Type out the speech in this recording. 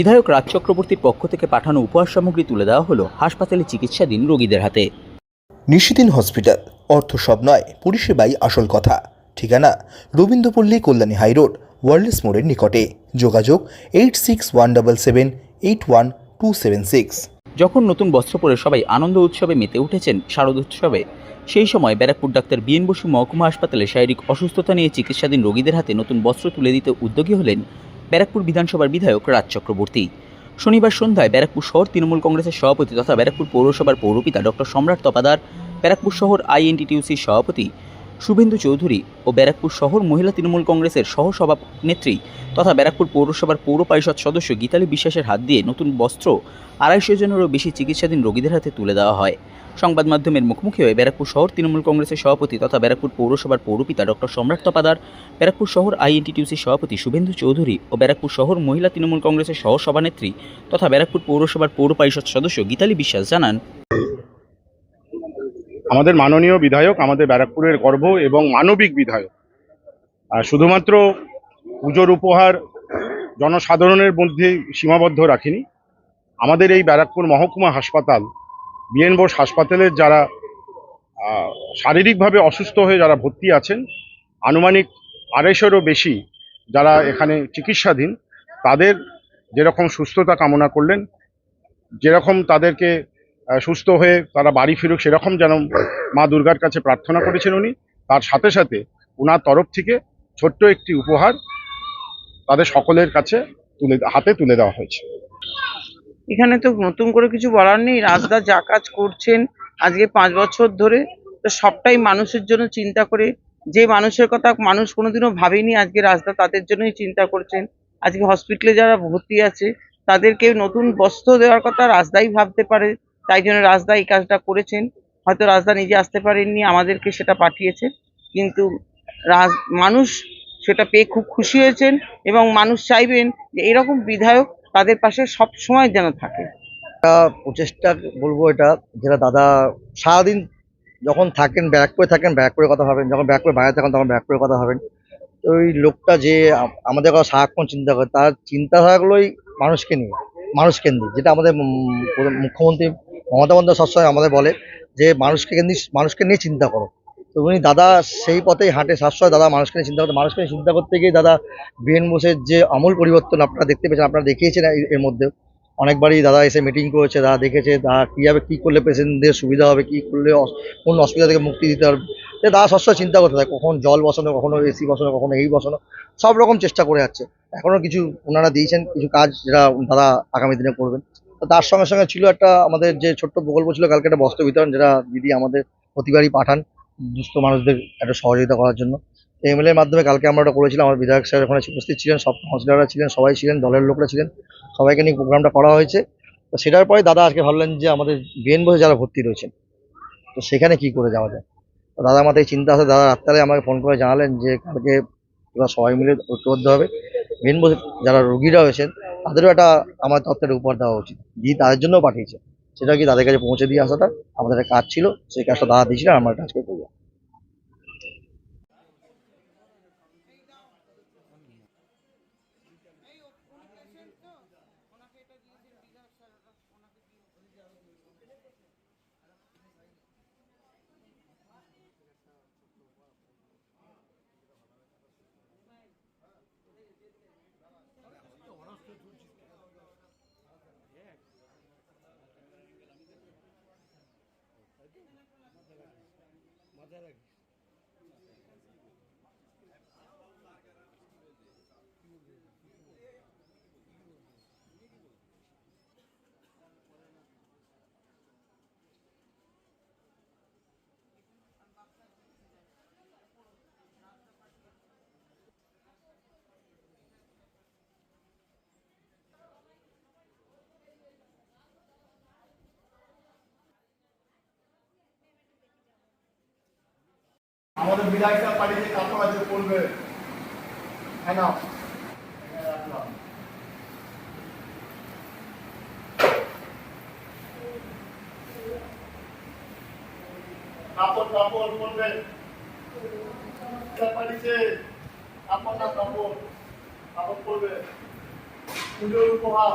বিধায়ক রাজ চক্রবর্তীর পক্ষ থেকে পাঠানো উপহার সামগ্রী তুলে দেওয়া হলো হাসপাতালে চিকিৎসাধীন রোগীদের হাতে। নিশিদিন হসপিটাল অর্থ সব নয় পরিষেবাই আসল কথা। ঠিকানা রবীন্দ্রপল্লী কল্যাণী হাইরোড ওয়ার্ল্ডস মোড়ের নিকটে। যোগাযোগ eight six one double seven eight one two seven six. যখন নতুন বস্ত্র পরে সবাই আনন্দ উৎসবে মেতে উঠেছেন শারদ উৎসবে সেই সময় ব্যারাকপুর ডাক্তার বিএন বসু মহকুমা হাসপাতালে শারীরিক অসুস্থতা নিয়ে চিকিৎসাধীন রোগীদের হাতে নতুন বস্ত্র তুলে দিতে উদ্যোগী হলেন ব্যারাকপুর বিধানসভার বিধায়ক রাজ চক্রবর্তী। শনিবার সন্ধ্যায় ব্যারাকপুর শহর তৃণমূল কংগ্রেসের সভাপতি তথা ব্যারাকপুর পৌরসভার পৌরপিতা ডক্টর সম্রাট তপাদার ব্যারাকপুর শহর আইএনটিটিউসির সভাপতি শুভেন্দু চৌধুরী ও ব্যারাকপুর শহর মহিলা তৃণমূল কংগ্রেসের সহসভানেত্রী তথা ব্যারাকপুর পৌরসভার পৌর পরিষদ সদস্য গীতালি বিশ্বাসের হাত দিয়ে নতুন বস্ত্র আড়াইশো জনেরও বেশি চিকিৎসাধীন রোগীদের হাতে তুলে দেওয়া হয়। সংবাদ মাধ্যমের মুখোমুখি হয়ে ব্যারাকপুর শহর তৃণমূল কংগ্রেসের সভাপতি তথা ব্যারাকপুর পৌরসভার পৌরপিতা ডক্টর সম্রাট তপাদার, ব্যারাকপুর শহর আইএনটিটিউসির সভাপতি শুভেন্দু চৌধুরী ও ব্যারাকপুর শহর মহিলা তৃণমূল কংগ্রেসের সহসভানেত্রী তথা ব্যারাকপুর পৌরসভার পৌর পরিষদ সদস্য গীতালি বিশ্বাস জানান আমাদের মাননীয় বিধায়ক, আমাদের ব্যারাকপুরের গর্ব এবং মানবিক বিধায়ক। আর শুধুমাত্র পুজোর উপহার জনসাধারণের মধ্যে সীমাবদ্ধ রাখিনি। আমাদের এই ব্যারাকপুর মহকুমা হাসপাতাল, বিএন বোস হাসপাতালের যারা শারীরিকভাবে অসুস্থ হয়ে যারা ভর্তি আছেন, আনুমানিক আড়াইশোরও বেশি যারা এখানে চিকিৎসাধীন, তাদের যেরকম সুস্থতা কামনা করলেন, যেরকম তাদেরকে সুস্থ হয়ে তারা বাড়ি ফিরুক সেরকম যেন মা দুর্গার কাছে প্রার্থনা করেছেন উনি। তার সাথে সাথে ওনার তরফ থেকে ছোট্ট একটি উপহার তাদের সকলের কাছে তুলে হাতে তুলে দেওয়া হয়েছে। এখানে তো নতুন করে কিছু বলার নেই। রাজদা যা কাজ করছেন আজকে পাঁচ বছর ধরে, তো সবটাই মানুষের জন্য চিন্তা করে, যে মানুষের কথা মানুষ কোনোদিনও ভাবেনি আজকে রাজদা তাদের জন্যই চিন্তা করছেন। আজকে হসপিটালে যারা ভর্তি আছে, তাদেরকে নতুন বস্ত্র দেওয়ার কথা রাজদাই ভাবতে পারে। তাই জন্য রাজদা এই কাজটা করেছেন। হয়তো রাজদা নিজে আসতে পারেননি, আমাদেরকে সেটা পাঠিয়েছে। কিন্তু রাজ, মানুষ সেটা পেয়ে খুব খুশি হয়েছেন এবং মানুষ চাইবেন যে এরকম বিধায়ক তাদের পাশে সব সময় যেন থাকে। প্রচেষ্টা বলব এটা, যেটা দাদা সারাদিন যখন থাকেন ব্যারাকপুরে থাকেন ব্যারাকপুরের কথা ভাবেন, যখন ব্যারাকপুরে বাইরে থাকেন, তখন ব্যারাকপুরের কথা ভাবেন। তো ওই লোকটা যে আমাদের কথা সারাক্ষণ চিন্তা করে, তার চিন্তাধারাগুলোই মানুষকে নিয়ে মানুষকেন্দ্রিক যেটা আমাদের মুখ্যমন্ত্রী মমতা বন্দ্যোপাধ্যায় সবসময় আমাদের বলে যে মানুষকে মানুষকে নিয়ে চিন্তা করো। তো উনি দাদা সেই পথেই হাঁটে, সবসময় দাদা মানুষকে নিয়ে চিন্তা করতে। মানুষকে নিয়ে চিন্তা করতে গিয়ে দাদা বীরেন বোসের যে আমূল পরিবর্তন আপনারা দেখতে পেয়েছেন, আপনারা দেখিয়েছেন এর- মধ্যে। অনেকবারই দাদা এসে মিটিং করেছে, দাদা দেখেছে, দাদা কীভাবে কী করলে পেশেন্টদের সুবিধা হবে, কী করলে কোন অসুবিধা থেকে মুক্তি দিতে পারবে। দাদা সবসময় চিন্তা করতে থাকে, কখন জল বসানো, কখনো এসি বসানো, কখনো এই বসানো, সব রকম চেষ্টা করে যাচ্ছে। এখনও কিছু ওনারা দিয়েছেন, কিছু কাজ যেটা দাদা আগামী দিনে করবেন। তার সঙ্গে সঙ্গে ছিল একটা আমাদের যে ছোট্ট প্রকল্প ছিল, কালকে একটা বস্ত্র বিতরণ, যেটা দিদি আমাদের প্রতিবারই পাঠান দুস্থ মানুষদের একটা সহযোগিতা করার জন্য। এমএলএর মাধ্যমে কালকে আমরা ওটা করেছিলাম, আমার বিধায়ক স্যার ওখানে উপস্থিত ছিলেন, সব কাউন্সিলররা ছিলেন, সবাই ছিলেন, দলের লোকরা ছিলেন, সবাইকে নিয়ে প্রোগ্রামটা করা হয়েছে। তো সেটার পরে দাদা আজকে ভাবলেন যে আমাদের বিএন বসে যারা ভর্তি রয়েছেন, তো সেখানে কি করে যাওয়া যায়? তো দাদা মাথায় চিন্তা আছে, দাদা রাত্রে আমাকে ফোন করে জানালেন যে কালকে ওরা সবাই মিলে ঐক্যবদ্ধ হবে। মেন বসে যারা রুগীরা হয়েছেন তাদেরও একটা আমার তত্ত্বের উপহার দেওয়া উচিত। দিয়ে তাদের জন্যও পাঠিয়েছে। সেটা কি তাদের কাছে পৌঁছে দিয়ে আসাটা আমাদের কাজ ছিল, সেই কাজটা দাদা দিয়েছিলেন আমার কাজকে করবো আমাদের বিধায়করা পাঠিয়েছে কাপড় আছে পড়বে হ্যাঁ কাপড় কাপড় পড়বে কাপড় না, কাপড়। কাপড় পড়বে পুজোর উপহার।